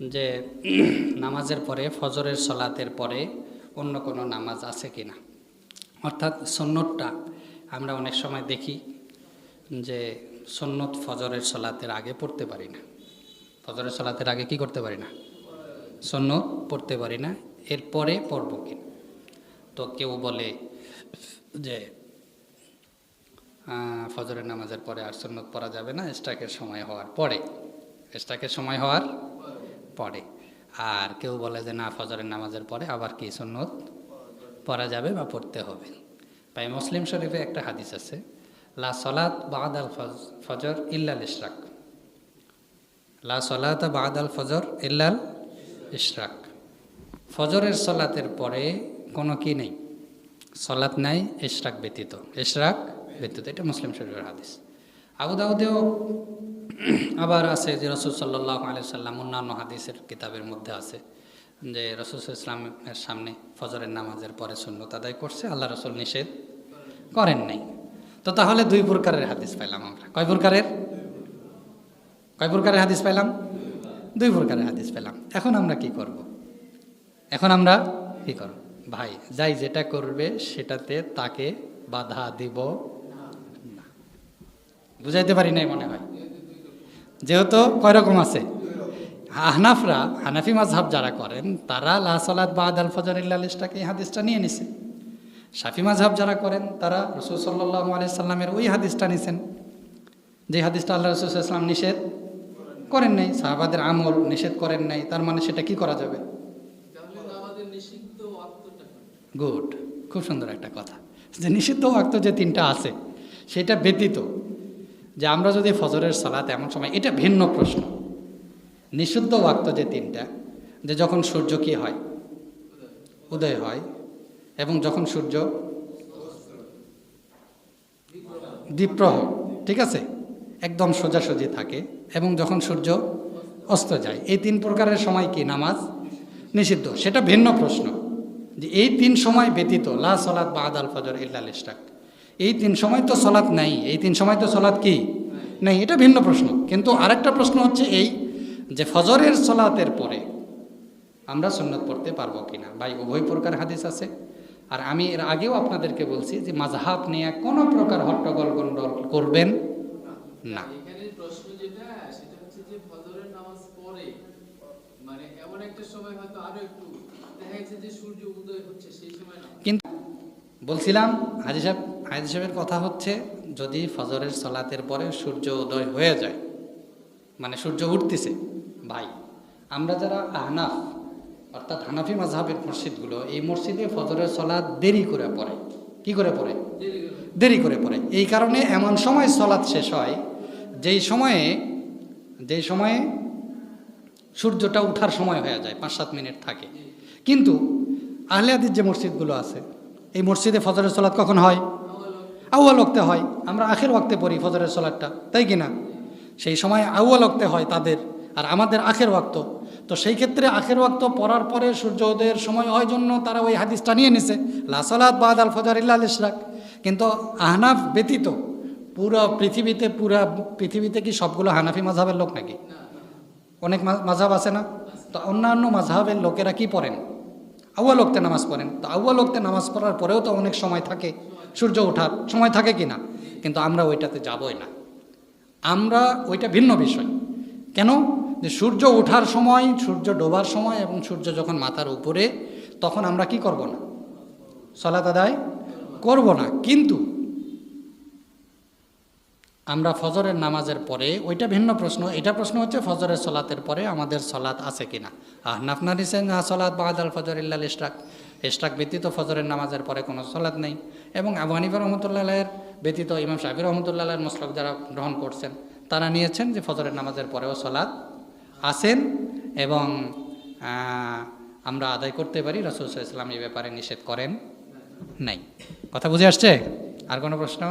যে নামাজের পরে, ফজরের সলাতের পরে অন্য কোনো নামাজ আছে কি না? অর্থাৎ সন্ন্যতটা আমরা অনেক সময় দেখি যে সন্ন্যত ফজরের সলাতের আগে পড়তে পারি না। ফজরের সলাতের আগে কি করতে পারি না? সন্ন্যত পড়তে পারি না। এরপরে পড়ব কি তো কেউ বলে যে ফজরের নামাজের পরে আর সন্ন্যত পড়া যাবে না স্ট্রাকের সময় হওয়ার পরে। স্ট্রাকের সময় হওয়ার পরে আর কেউ বলে যে না, ফজরের নামাজের পরে আবার কি সন্ন্যত পড়া যাবে বা পড়তে হবে। তাই মুসলিম শরীফে একটা হাদিস আছে, লা সলাত বাদ আল ফজর ইল্লাল ইশরাক। লা সলাত বাদ আল ফজর ইল্লাল ইশরাক। ফজরের সলাতের পরে কোনো কি নেই? সলাত নাই, ইশরাক ব্যতীত। ইশরাক ব্যতীত, এটা মুসলিম শরীফের হাদিস। আবু দাউদেও আবার আছে যে রসুল সাল্লাহ আলি সাল্লাম অন্যান্য হাদিসের কিতাবের মধ্যে আছে যে রসুল ইসলামের সামনে ফজরের নামাজের পরে শূন্য আদায় করছে আল্লাহ রসুল নিষেধ করেন নাই। তো তাহলে দুই প্রকারের হাদিস পাইলাম আমরা। কয় প্রকারের? কয় প্রকারের হাদিস পাইলাম? দুই প্রকারের হাদিস পেলাম এখন আমরা কি করব? এখন আমরা কি করব? ভাই, যাই যেটা করবে সেটাতে তাকে বাধা দিব না। বুঝাইতে পারি নাই মনে হয়? যেহেতু কয় রকম আছে? হানাফরা হানাফি মাঝহাব যারা করেন, তারা লা সালাত বাদ আল ফজর এই হাদিসটা নিয়ে নিছে। শাফি মাঝহাব যারা করেন, তারা রসুল সাল্লাহ আলিয়া সাল্লামের ওই হাদিসটা নিছেন। যে হাদিসটা আল্লাহ রসুল ইসলাম নিষেধ করেন নাই, সাহাবাদের আমল নিষেধ করেন নাই, তার মানে সেটা কি করা যাবে? গুড, খুব সুন্দর একটা কথা। যে নিষিদ্ধ ওয়াক্ত যে তিনটা আছে, সেটা ব্যতীত যে আমরা যদি ফজরের সালাত এমন সময়, এটা ভিন্ন প্রশ্ন। নিষিদ্ধ ওয়াক্ত যে তিনটা যে যখন সূর্য কি হয়? উদয় হয়। এবং যখন সূর্য? দ্বীপ্রহ, ঠিক আছে? একদম সোজাসুজি থাকে। এবং যখন সূর্য অস্ত যায়, এই তিন প্রকারের সময় কি নামাজ? নিষিদ্ধ। সেটা ভিন্ন প্রশ্ন। যে এই তিন সময় ব্যতীত, লা সলাৎ বা আদাল ফজর ইল্লাল ইস্টাক এই তিন সময় তো সলাৎ নাই। এই তিন সময় তো সলাৎ কি? নেই এটা ভিন্ন প্রশ্ন। কিন্তু আরেকটা প্রশ্ন হচ্ছে এই যে ফজরের সলাতের পরে আমরা সুন্নত পড়তে পারব কিনা? ভাই উভয় প্রকার হাদিস আছে। আর আমি এর আগেও আপনাদেরকে বলছি যে মাঝহাব নিয়ে কোনো প্রকার হট্টগোল গন্ডল করবেন না। মানে না কিন্তু বলছিলাম হাজি সাহেব হাজি সাহেবের কথা হচ্ছে, যদি ফজরের সলাতের পরে সূর্য উদয় হয়ে যায় মানে সূর্য উঠতেছে, ভাই, আমরা যারা আহনাফ, অর্থাৎ হানাফি মাঝহাবের মসজিদগুলো, এই মসজিদে ফজরের সলাৎ দেরি করে পড়ে। কি করে পড়ে? দেরি করে। পড়ে। এই কারণে এমন সময় সলাৎ শেষ হয়, যেই সময়ে যেই সময়ে সূর্যটা উঠার সময় হয়ে যায় পাঁচ সাত মিনিট থাকে। কিন্তু আহলে হাদিস যে মসজিদগুলো আছে, এই মসজিদে ফজরের সলাৎ কখন হয়? আউয়াল ওক্তে হয়। আমরা আখের ওয়াক্তে পড়ি ফজরের সলাৎটা তাই কি না? সেই সময় আউয়াল ওক্তে হয় তাদের আর আমাদের আখের ওয়াক্ত। তো সেই ক্ষেত্রে আখের ওয়াক্ত পড়ার পরে সূর্য উদয়ের সময় হয় জন্য তারা ওই হাদিসটা নিয়ে নিছে, লা সালাত বাদ আল ফজর ইল্লা ইশরাক কিন্তু আহনাফ ব্যতীত পুরো পৃথিবীতে, পুরা পৃথিবীতে কি সবগুলো হানাফি মাঝহাবের লোক নাকি? অনেক মা- মাঝহাব আছে না? তো অন্যান্য মাঝহাবের লোকেরা কি পড়েন? আউ্য়া লোকতে নামাজ পড়েন। তো আউ্য়া লোকতে নামাজ পড়ার পরেও তো অনেক সময় থাকে। সূর্য ওঠার সময় থাকে কি না কিন্তু আমরা ওইটাতে যাবই না। আমরা ওইটা ভিন্ন বিষয়। কেন? যে সূর্য ওঠার সময়, সূর্য ডোবার সময় এবং সূর্য যখন মাথার উপরে, তখন আমরা কি করব না? সলাত আদায় করব না। কিন্তু আমরা ফজরের নামাজের পরে, ওইটা ভিন্ন প্রশ্ন। এটা প্রশ্ন হচ্ছে ফজরের সলাতের পরে আমাদের সলাত আছে কিনা? আহনাফ নারিসেন না সলাত বাহাদাল ফজর ইল্লাল ইস্টাক ইস্টাক ব্যতীত ফজরের নামাজের পরে কোনো সলাদ নেই। এবং আবু হানিফা রহমতুল্লাহের ব্যতীত ইমাম সাহেব রহমতুল্লাহের মসলক যারা গ্রহণ করছেন, তারা নিয়েছেন যে ফজরের নামাজের পরেও সলাদ আসেন এবং আমরা আদায় করতে পারি। রসুল ইসলাম এই ব্যাপারে নিষেধ করেন নাই। কথা বুঝে আসছে? আর কোনো প্রশ্ন?